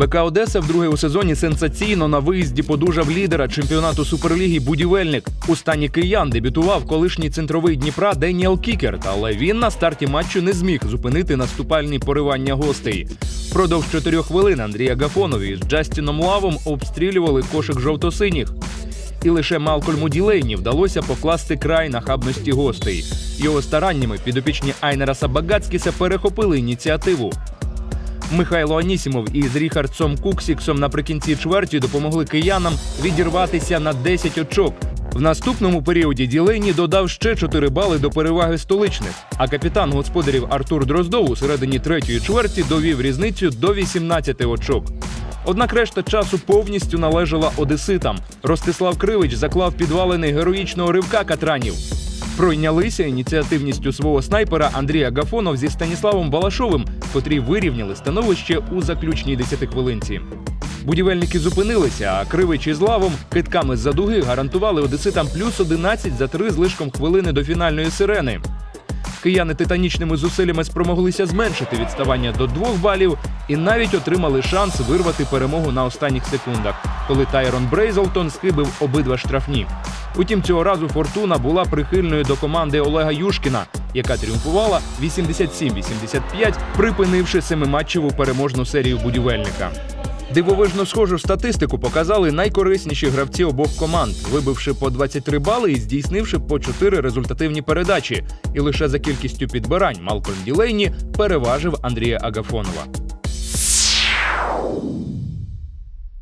БК Одеса вдруге у сезоні сенсаційно на виїзді подужав лідера чемпіонату Суперліги Будівельник. У стані киян дебютував колишній центровий Дніпра Деніел Кікерт, але він на старті матчу не зміг зупинити наступальні поривання гостей. Впродовж чотирьох хвилин Андрія Гафонові з Джастіном Лавом обстрілювали кошик жовто-синіх. І лише Малкольму Ділейні вдалося покласти край нахабності гостей. Його стараннями підопічні Айнера Сабагацькіса перехопили ініціативу. Михайло Анісімов із Ріхардсом Куксіксом наприкінці чверті допомогли киянам відірватися на 10 очок. В наступному періоді Ділейні додав ще 4 бали до переваги столичних. А капітан господарів Артур Дроздов у середині третьої чверті довів різницю до 18 очок. Однак решта часу повністю належала одеситам. Ростислав Кривич заклав підвалини героїчного ривка катранів. Пройнялися ініціативністю свого снайпера Андрія Гафонов зі Станіславом Балашовим, котрі вирівняли становище у заключній десятихвилинці. Будівельники зупинилися, а Кривич із лавом китками з-за дуги гарантували одеситам плюс 11 за три з лишком хвилини до фінальної сирени. Кияни титанічними зусиллями спромоглися зменшити відставання до двох балів і навіть отримали шанс вирвати перемогу на останніх секундах, коли Тайрон Брейзелтон схибив обидва штрафні. Утім, цього разу фортуна була прихильною до команди Олега Юшкіна, яка тріумфувала 87-85, припинивши семиматчеву переможну серію будівельника. Дивовижно схожу статистику показали найкорисніші гравці обох команд, вибивши по 23 бали і здійснивши по 4 результативні передачі. І лише за кількістю підбирань Малкольм Ділейні переважив Андрія Агафонова.